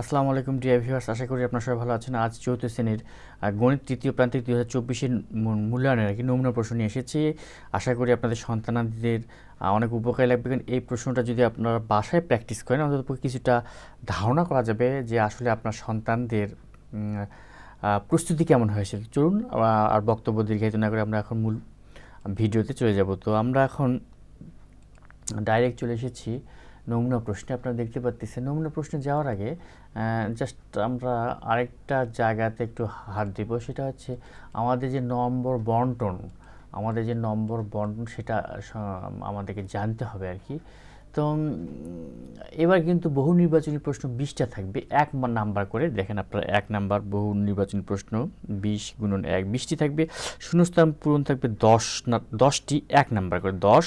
আসসালামু আলাইকুম dear viewers আশা করি আপনার সবাই ভালো আছেন। আজ চৌদ্দ শ্রেণির গণিত তৃতীয় প্রান্তিক দুই হাজার চব্বিশের মূল্যায়নের আর কি নমুনা প্রশ্ন নিয়ে এসেছি। আশা করি আপনাদের সন্তানাদিদের অনেক উপকারী লাগবে। কারণ এই প্রশ্নটা যদি আপনারা বাসায় প্র্যাকটিস করেন, অন্তত কিছুটা ধারণা করা যাবে যে আসলে আপনার সন্তানদের প্রস্তুতি কেমন হয়েছে। চলুন আর বক্তব্য দীর্ঘায়িত না করে আমরা এখন মূল ভিডিওতে চলে যাব। তো আমরা এখন ডাইরেক্ট চলে এসেছি নমুনা প্রশ্নে আপনারা দেখতে পাচ্ছেন নমুনা প্রশ্নে যাওয়ার আগে জাস্ট আমরা আরেকটা জায়গাতে একটু হাত দিব। সেটা হচ্ছে আমাদের যে নম্বর বন্টন, আমাদের যে নম্বর বন্টন সেটা আমাদেরকে জানতে হবে আর কি। তো এবার কিন্তু বহু নির্বাচনী প্রশ্ন বিশটা থাকবে। এক নাম্বার করে দেখেন আপনারা, এক নাম্বার বহু নির্বাচনী প্রশ্ন, বিশ গুণন এক, বিশটি থাকবে। শূন্যস্থান পূরণ থাকবে দশ না, দশটি এক নাম্বার করে, দশ।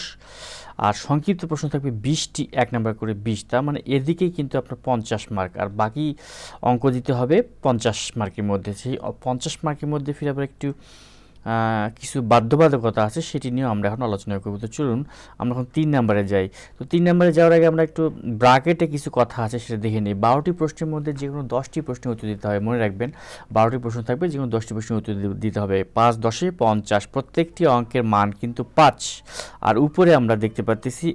আর সংক্ষিপ্ত প্রশ্ন থাকবে বিশটি এক নাম্বার করে, বিশ। তার মানে এদিকেই কিন্তু আপনার পঞ্চাশ মার্ক, আর বাকি অঙ্ক দিতে হবে পঞ্চাশ মার্কের মধ্যে। সেই পঞ্চাশ মার্কের মধ্যে ফিরে আবার একটু কিছু বাধ্যবাধকতা আছে, সেটি নিয়েও আমরা এখন আলোচনা করব। তো চলুন, আমরা এখন তিন নাম্বারে যাই। তো তিন নাম্বারে যাওয়ার আগে আমরা একটু ব্রাকেটে কিছু কথা আছে, সেটা দেখে নিই। বারোটি প্রশ্নের মধ্যে যে কোনো দশটি প্রশ্নের উত্তর দিতে হবে, মনে রাখবেন। বারোটি প্রশ্ন থাকবে যে কোনো দশটি প্রশ্নের উত্তর দিতে হবে। পাঁচ, দশে পঞ্চাশ, প্রত্যেকটি অঙ্কের মান কিন্তু পাঁচ। আর উপরে আমরা দেখতে পাচ্ছি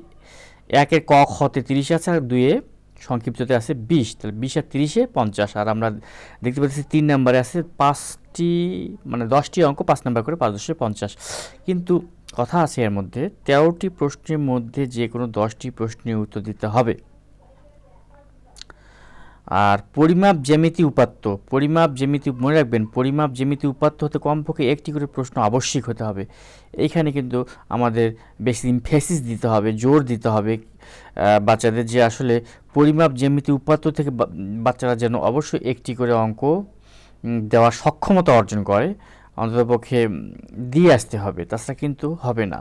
একের ক খতে তিরিশ আছে, আর দুয়ে সংক্ষিপ্ততে আছে বিশ, তাহলে বিশ আর তিরিশে পঞ্চাশ। আর আমরা দেখতে পাচ্ছি তিন নম্বরে আছে পাঁচটি মানে দশটি অঙ্ক, পাঁচ নাম্বার করে পাঁচ দশে পঞ্চাশ। কিন্তু কথা আছে এর মধ্যে, তেরোটি প্রশ্নের মধ্যে যে কোনো দশটি প্রশ্নের উত্তর দিতে হবে। আর পরিমাপ জ্যামিতি উপাত্ত, পরিমাপ জ্যামিতি, মনে রাখবেন, পরিমাপ জ্যামিতি উপাত্ত হতে কমপক্ষে একটি করে প্রশ্ন আবশ্যিক হতে হবে। এইখানে কিন্তু আমাদের বেশি দিন ফেসিস দিতে হবে, জোর দিতে হবে বাচ্চাদের যে আসলে পরিমাপ জ্যামিতি উপাত্ত থেকে বাচ্চারা যেন অবশ্যই একটি করে অঙ্ক দেওয়ার সক্ষমতা অর্জন করে, অন্ততপক্ষে দিয়ে আসতে হবে। তাছাড়া কিন্তু হবে না।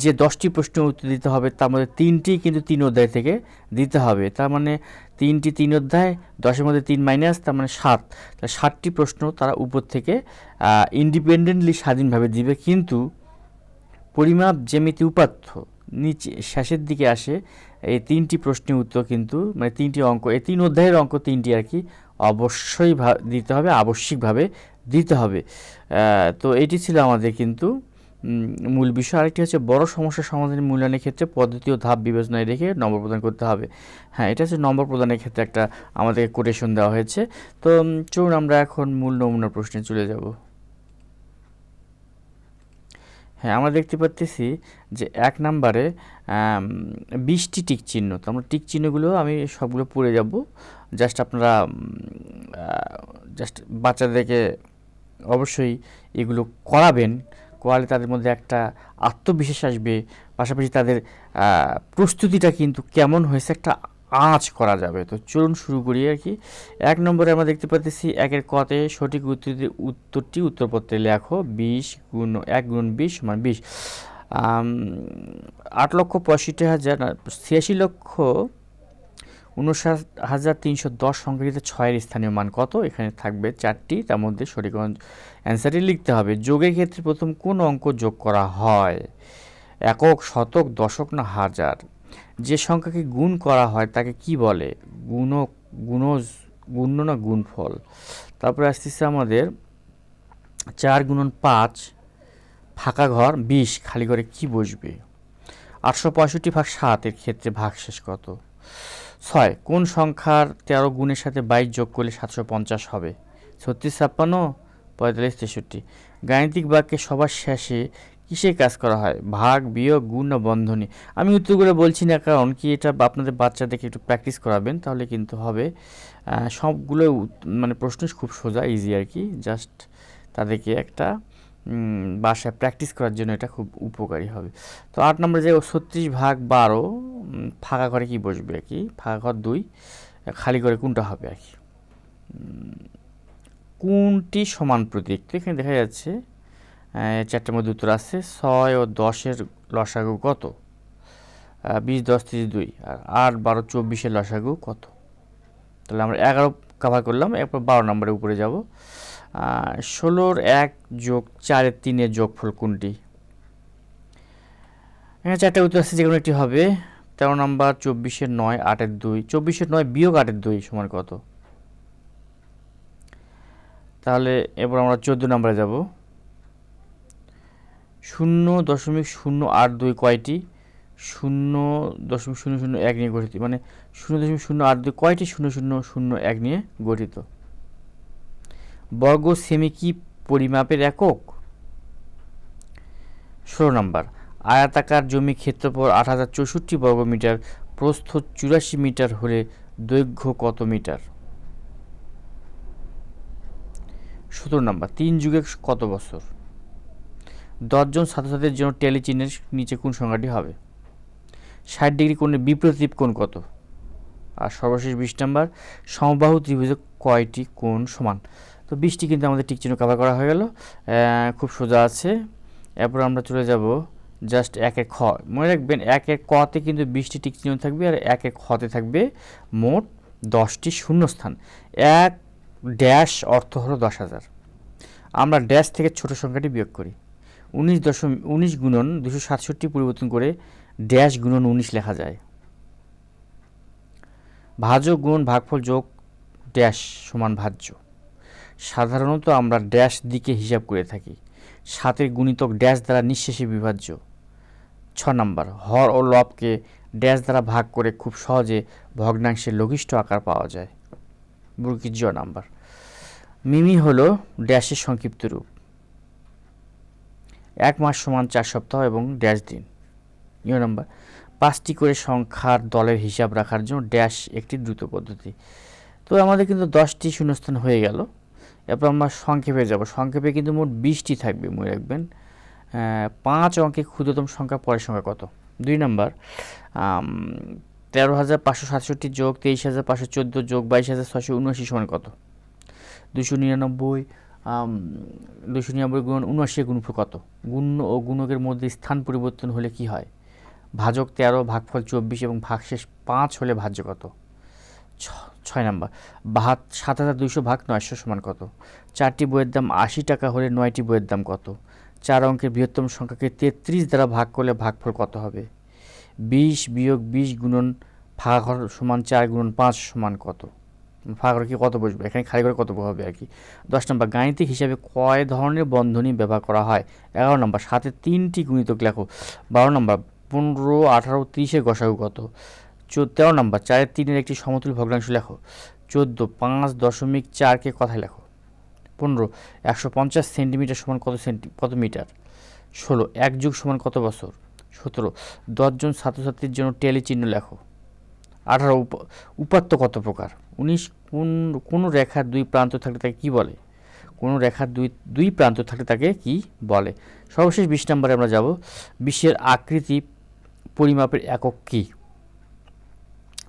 যে দশটি প্রশ্ন উত্তর দিতে হবে, তার মধ্যে তিনটি কিন্তু তিন অধ্যায় থেকে দিতে হবে। তার মানে তিনটি তিন অধ্যায়, দশের মধ্যে তিন মাইনাস তার মানে সাত। তাহলে ষাটটি প্রশ্ন তারা উপর থেকে ইন্ডিপেন্ডেন্টলি স্বাধীনভাবে দিবে। কিন্তু পরিমাপ জ্যামিতি উপাত্ত নিচে, শেষের দিকে আসে, এই তিনটি প্রশ্নের উত্তর কিন্তু মানে তিনটি অঙ্ক, এই তিন অধ্যায়ের অঙ্ক তিনটি আর কি অবশ্যই দিতে হবে, আবশ্যিকভাবে দিতে হবে। তো এটি ছিল আমাদের কিন্তু মূল বিষয়। আরেকটি হচ্ছে বড় সমস্যা সমাধানের মূল্যায়নের ক্ষেত্রে পদ্ধতি ও ধাপ বিবেচনায় রেখে নম্বর প্রদান করতে হবে। হ্যাঁ এটা হচ্ছে নম্বর প্রদানের ক্ষেত্রে একটা আমাদেরকে কোটেশন দেওয়া হয়েছে। তো চলুন আমরা এখন মূল নমুনা প্রশ্নে চলে যাব। হ্যাঁ আমরা দেখতে পাচ্ছি যে এক নম্বরে বিশটি টিক চিহ্ন। তো আমরা টিক চিহ্নগুলো আমি সবগুলো পড়ে যাব। জাস্ট আপনারা জাস্ট বাচ্চাদেরকে অবশ্যই এগুলো করাবেন। করালে তাদের মধ্যে একটা আত্মবিশ্বাস আসবে। পাশাপাশি তাদের প্রস্তুতিটা কিন্তু কেমন হয়েছে একটা আঁচ করা যাবে। তো চলুন শুরু করি আর কি। এক নম্বরে আমরা দেখতে পাচ্ছি একের কতে সঠিক উত্তর উত্তরটি উত্তরপত্রে লেখো, বিশ গুণ, এক গুণ বিশ সমান বিশ। আট লক্ষ পঁয়ষট্টি হাজার ছিয়াশি লক্ষ উনষাট হাজার তিনশো দশ সংখ্যাটিতে ছয়ের স্থানীয় মান কত? এখানে থাকবে চারটি, তার মধ্যে সঠিক অ্যান্সারটি লিখতে হবে। যোগের ক্ষেত্রে প্রথম কোন অঙ্ক যোগ করা হয়? একক, শতক, দশক না হাজার? যে সংখ্যাকে গুণ করা হয় তাকে কি বলে? গুণ, গুণজ, গুণ্য না গুণফল? তারপরে আসতেছে আমাদের চার গুণন পাঁচ, ফাঁকা ঘর, বিশ, খালি ঘরে কি বসবে? আটশো পঁয়ষট্টি ভাগ সাত, এর ক্ষেত্রে ভাগশেষ কত? ছয়, কোন সংখ্যার তেরো গুণের সাথে বাইশ যোগ করলে সাতশো পঞ্চাশ হবে? ছত্রিশ, ছাপ্পান্ন, পঁয়তাল্লিশ, তেষট্টি। গাণিতিক বাক্যে সবার শেষে কিসে কাজ করা হয়? ভাগ, বিয়োগ, গুণ না বন্ধনী? আমি উত্তরগুলো বলছি না, কারণ কি এটা আপনাদের বাচ্চাদেরকে একটু প্র্যাকটিস করাবেন, তাহলে কিন্তু হবে সবগুলো মানে প্রশ্ন খুব সোজা ইজি আর কি। জাস্ট তাদেরকে একটা বাসায় প্র্যাকটিস করার জন্য এটা খুব উপকারী হবে। তো আট নম্বরে যে ছত্রিশ ভাগ বারো ফাঁকা ঘরে কি বসবে আর কি? ফাঁকা ঘর দুই, খালি ঘরে কোনটা হবে আর কি? কোনটি সমান প্রতীক? তো এখানে দেখা যাচ্ছে চারটার মধ্যে উত্তর আসছে। ছয় ও দশের লসাগু কত? বিশ, দশ, তিরিশ, দুই। আর আট, বারো, চব্বিশের লসাগু কত? তাহলে আমরা এগারো কাভার করলাম, এরপর বারো নম্বরে উপরে যাব। ষোলোর এক যোগ চারের তিনের যোগফল কোনটি? এখানে চারটে উত্তর আসছে যে কোনো একটি হবে। তেরো নম্বর চব্বিশের নয়, আটের দুই। চব্বিশের নয় বিয়োগ আটের দুই সমান কত? তাহলে এবার আমরা চোদ্দ নম্বরে যাব। শূন্য দশমিক শূন্য আট দুই কয়টি? শূন্য দশমিক শূন্য শূন্য এক নিয়ে গঠিত। মানে শূন্য দশমিক শূন্য আট দুই কয়টি শূন্য শূন্য শূন্য এক নিয়ে গঠিত? বর্গ সেমি কি পরিমাপের একক? ষোলো নম্বর। আয়াতাকার জমি ক্ষেত্রফল আট হাজার চৌষট্টি বর্গ মিটার, প্রস্থ চুরাশি মিটার হলে দৈর্ঘ্য কত মিটার? সতেরো নম্বর। তিন যুগে কত বছর? দশজন ছাত্রছাত্রীর জন্য টেলি চিহ্নের নিচে কোন সংখ্যাটি হবে? ষাট ডিগ্রি কোণের বিপরীত কোণ কত? আর সর্বশেষ বিশ নম্বর, সমবাহু ত্রিভুজে কয়টি কোণ সমান? তো বিশটি কিন্তু আমাদের টিক চিহ্ন কভার করা হয়ে গেল। খুব সোজা আছে। এরপর আমরা চলে যাব জাস্ট এক এক খ। মনে রাখবেন এক এক কতে কিন্তু বিশটি টিক চিহ্ন থাকবে আর এক এক খতে থাকবে মোট দশটি শূন্যস্থান। এক ড্যাশ অর্থ হলো দশ হাজার। আমরা ড্যাশ থেকে ছোট সংখ্যাটি বিয়োগ করি। উনিশ দশম, উনিশ গুণন দুশো সাতষট্টি পরিবর্তন করে ড্যাশ গুণন উনিশ লেখা যায়। ভাজক গুণন ভাগফল যোগ ড্যাশ সমান ভাজ্য। সাধারণত আমরা ড্যাশ দিকে হিসাব করে থাকি। সাতের গুণিতক ড্যাশ দ্বারা নিঃশেষে বিভাজ্য। ছ নম্বর, হর ও লবকে ড্যাশ দ্বারা ভাগ করে খুব সহজে ভগ্নাংশের লঘিষ্ঠ আকার পাওয়া যায়। বুরকি জ নাম্বার, মিমি হলো ড্যাশের সংক্ষিপ্ত রূপ। এক মাস সমান চার সপ্তাহ এবং ড্যাশ দিন। ইয় নাম্বার, পাঁচটি করে সংখ্যার দলের হিসাব রাখার জন্য ড্যাশ একটি দ্রুত পদ্ধতি। তো আমাদের কিন্তু দশটি শূন্যস্থান হয়ে গেল। এরপর আমরা সংক্ষেপে যাব। সংক্ষেপে কিন্তু মোট বিশটি থাকবে, মনে রাখবেন। পাঁচ অঙ্কে ক্ষুদ্রতম সংখ্যা পরের সংখ্যা কত? দুই নম্বর তেরো হাজার পাঁচশো সাতষট্টি যোগ তেইশ হাজার পাঁচশো চোদ্দ যোগ বাইশ হাজার ছশো উনআশি সমান কত? দুশো নিরানব্বই দুশো নিরানব্বই গুণ উনআশি গুণফল কত? গুণ ও গুণকের মধ্যে স্থান পরিবর্তন হলে কি হয়? ভাজক তেরো, ভাগফল চব্বিশ এবং ভাগশেষ পাঁচ হলে ভাজ্য কত? ছয় নাম্বার। বাহাত, সাত হাজার দুইশো ভাগ নয়শো সমান কত? চারটি বইয়ের দাম আশি টাকা হলে নয়টি বইয়ের দাম কত? চার অঙ্কের বৃহত্তম সংখ্যাকে তেত্রিশ দ্বারা ভাগ করলে ভাগফল কত হবে? বিশ বিয়োগ বিশ গুণন ফাঁকর সমান চার গুণন পাঁচ সমান কত? ফাঁকর কি কত বসবে? এখানে খালি করে কত হবে আর কি? দশ নম্বর, গাণিতিক হিসাবে কয় ধরনের বন্ধনী ব্যবহার করা হয়? এগারো নম্বর, সাথে তিনটি গুণিতক লেখো। বারো নম্বর, পনেরো, আঠারো, তিরিশের গসাগু কত? চোদ্দ তেরো নম্বর, চারের তিনের একটি সমতুল ভগ্নাংশ লেখো। চোদ্দ, পাঁচ দশমিক চারকে কথায় লেখো। পনেরো, একশো পঞ্চাশ সেন্টিমিটার সমান কত সেন্টি, কত মিটার? ষোলো, এক যুগ সমান কত বছর? সতেরো, দশজন ছাত্রছাত্রীর জন্য টেলি চিহ্ন লেখো। আঠারো উপাত্ত কত প্রকার? উনিশ, কোন, কোনো রেখার দুই প্রান্ত থাকলে তাকে কী বলে? কোনো রেখার দুই দুই প্রান্ত থাকলে তাকে কি বলে? সর্বশেষ বিশ নম্বরে আমরা যাব। বিশ্বের আকৃতি পরিমাপের একক কী?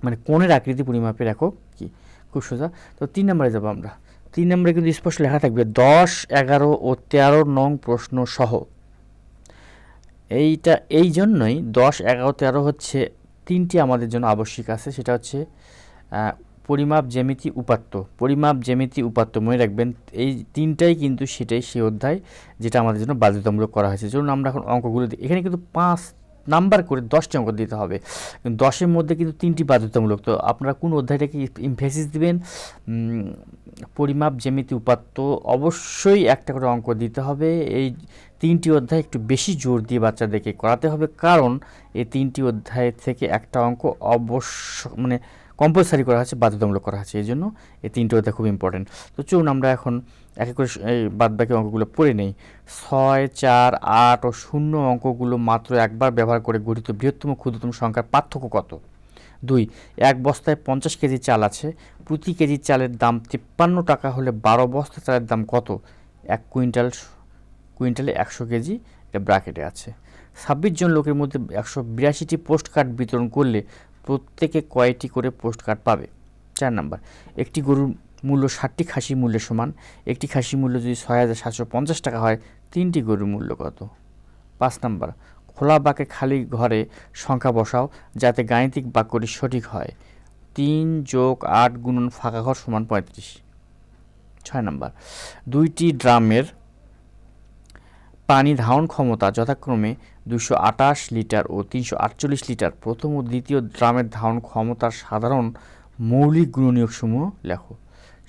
মানে কোণের আকৃতি পরিমাপের একক কি? খুব সোজা। তো তিন নম্বরে যাব আমরা। তিন নম্বরে কিন্তু স্পষ্ট লেখা থাকবে, দশ, এগারো ও তেরো নং প্রশ্ন সহ এইটা, এই জন্যই দশ, এগারো, তেরো হচ্ছে তিনটি আমাদের জন্য আবশ্যিক আছে। সেটা হচ্ছে পরিমাপ জ্যামিতি উপাত্ত। পরিমাপ জ্যামিতি উপাত্ত মনে রাখবেন, এই তিনটাই কিন্তু সেটাই সেই অধ্যায় যেটা আমাদের জন্য বাধ্যতামূলক করা হয়েছে। যেমন আমরা এখন অঙ্কগুলো এখানে কিন্তু পাঁচ নাম্বার করে দশটি অঙ্ক দিতে হবে। দশের মধ্যে কিন্তু তিনটি বাধ্যতামূলক। তো আপনারা কোন অধ্যায়টাকে ইমফেসিস দিবেন? পরিমাপ, জ্যামিতি, উপাত্ত, অবশ্যই একটা করে অঙ্ক দিতে হবে। এই তিনটি অধ্যায় একটু বেশি জোর দিয়ে বাচ্চাদেরকে করাতে হবে। কারণ এই তিনটি অধ্যায় থেকে একটা অঙ্ক অবশ্য মানে কম্পালসারি করা হচ্ছে, বাধ্যতামূলক করা হচ্ছে এই জন্য এই তিনটে অধ্যায় খুব ইম্পর্টেন্ট তো চলুন আমরা এখন এক এক করে এই বাদ বাকি অঙ্কগুলো পড়ে নেই। ছয়, চার, আট ও শূন্য অঙ্কগুলো মাত্র একবার ব্যবহার করে গঠিত বৃহত্তম ক্ষুদ্রতম সংখ্যার পার্থক্য কত? দুই, এক বস্তায় পঞ্চাশ কেজি চাল আছে, প্রতি কেজি চালের দাম তিপ্পান্ন টাকা হলে বারো বস্তা চালের দাম কত? এক কুইন্টাল কুইন্টালে একশো কেজি, এটা ব্রাকেটে আছে। ছাব্বিশ জন লোকের মধ্যে একশো বিরাশিটি পোস্ট কার্ড বিতরণ করলে প্রত্যেকে কয়টি করে পোস্ট কার্ড পাবে? চার নাম্বার, একটি গরুর মূল্য ষাটটি খাসি মূল্যের সমান, একটি খাসি মূল্য যদি ছয় হাজার সাতশো পঞ্চাশ টাকা হয়, তিনটি গরুর মূল্য কত? পাঁচ নাম্বার, খোলা বাকে খালি ঘরে সংখ্যা বসাও যাতে গাণিতিক বাক্যটি সঠিক হয়। তিন যোগ আট গুণন ফাঁকা ঘর সমান পঁয়ত্রিশ। ছয় নাম্বার, দুইটি ড্রামের পানি ধারণ ক্ষমতা যথাক্রমে দুশো আটাশ লিটার ও তিনশো আটচল্লিশ লিটার। প্রথম ও দ্বিতীয় ড্রামের ধারণ ক্ষমতার সাধারণ মৌলিক গুণনীয়কসমূহ লেখো।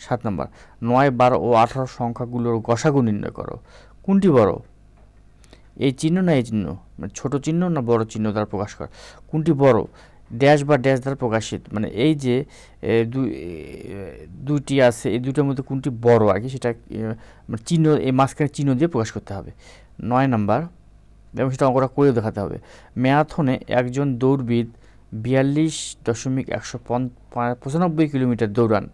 সাত নাম্বার, নয়, বারো ও আঠারো সংখ্যাগুলোর গসাগু নির্ণয় করো। কোনটি বড়? এই চিহ্ন না এই চিহ্ন? মানে ছোট চিহ্ন না বড় চিহ্ন দ্বারা প্রকাশ করা? কোনটি বড়? ড্যাশ বা ড্যাশ দ্বারা প্রকাশিত। মানে এই যে দুইটি আছে, এই দুইটার মধ্যে কোনটি বড়? আর কি সেটা মানে চিহ্ন, এই মাঝখানে চিহ্ন দিয়ে প্রকাশ করতে হবে। নয় নাম্বার, এবং সেটা অঙ্কটা করেও দেখাতে হবে। ম্যারাথনে একজন দৌড়বিদ বিয়াল্লিশ দশমিক একশো পঁচানব্বই কিলোমিটার দৌড়ান।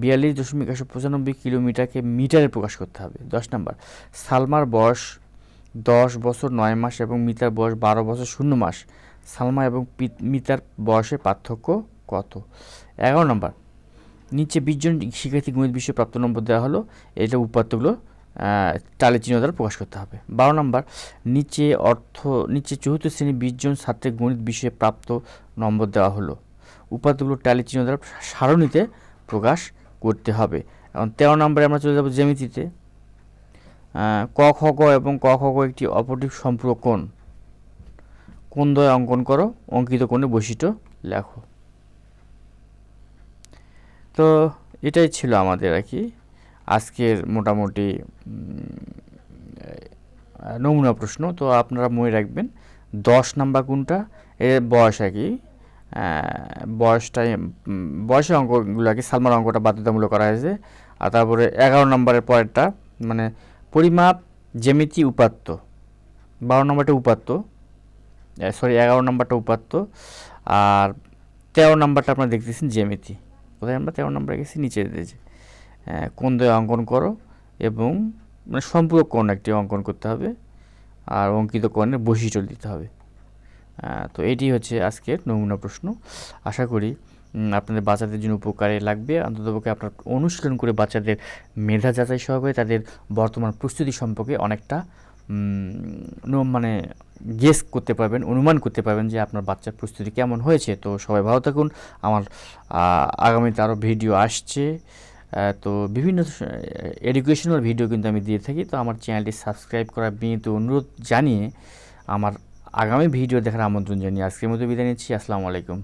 বিয়াল্লিশ দশমিক একশো পঁচানব্বই কিলোমিটারকে মিটারে প্রকাশ করতে হবে। দশ নাম্বার, সালমার বয়স দশ বছর নয় মাস এবং মিতার বয়স বারো বছর শূন্য মাস। সালমা এবং মিতার বয়সের পার্থক্য কত? এগারো নম্বর, নিচে বিশজন শিক্ষার্থী গণিত বিষয়ে প্রাপ্ত নম্বর দেওয়া হলো। এটা উপাত্তগুলো টালে চিহ্ন দ্বারা প্রকাশ করতে হবে। বারো নম্বর, নিচে অর্থ, নিচে চতুর্থ শ্রেণি বিশজন ছাত্রের গণিত বিষয়ে প্রাপ্ত নম্বর দেওয়া হলো। উপাত্তগুলো টালি চিহ্ন দ্বারা সারণীতে প্রকাশ করতে হবে। এবং তেরো নম্বরে আমরা চলে যাব জ্যামিতিতে। ক, খ, গ এবং ক, খ, গ একটি অপটিক সম্পূরক কোণ। কোন দ্বয় অঙ্কন করো, অঙ্কিত কোণে বৈশিষ্ট্য লেখো। তো এটাই ছিল আমাদের আর কি আজকের মোটামুটি নমুনা প্রশ্ন। তো আপনারা মনে রাখবেন দশ নাম্বার কোনটা? এর বয়স আহ, বয়সটাই বয়সের অঙ্কগুলো আর কি সালমার অঙ্কটা বাধ্যতামূলক করা হয়েছে। আর তারপরে এগারো নম্বরের পরেরটা মানে পরিমাপ জ্যামিতি উপাত্ত। বারো নম্বরটা উপাত্ত। সরি এগারো নম্বরটা উপাত্ত। আর তেরো নম্বরটা আপনারা দেখতেছেন জ্যামিতি। কোথায় আমরা তেরো নম্বরে গেছি নিচে দিয়েছি? কোন দয়ে অঙ্কন করো এবং মানে সম্পূরক কোণ একটি অঙ্কন করতে হবে আর অঙ্কিত কোণের বৈশিষ্ট্য দিতে হবে। তো এটি হচ্ছে আজকের নমুনা প্রশ্ন। আশা করি আপনাদের বাচ্চাদের জন্য উপকারে লাগবে। অন্ততপক্ষে আপনার অনুশীলন করে বাচ্চাদের মেধা যাচাই সহকারে তাদের বর্তমান প্রস্তুতি সম্পর্কে অনেকটা মানে গেস করতে পারবেন, অনুমান করতে পারবেন যে আপনার বাচ্চার প্রস্তুতি কেমন হয়েছে। তো সবাই ভালো থাকুন। আমার আগামীতে আরও ভিডিও আসছে। তো বিভিন্ন এডুকেশনাল ভিডিও কিন্তু আমি দিয়ে থাকি। তো আমার চ্যানেলটি সাবস্ক্রাইব করার বিনীত অনুরোধ জানিয়ে আমার আগামী ভিডিও দেখার আমন্ত্রণ জানিয়ে আজকের মতো বিদায় নিচ্ছি। আসসালামু আলাইকুম।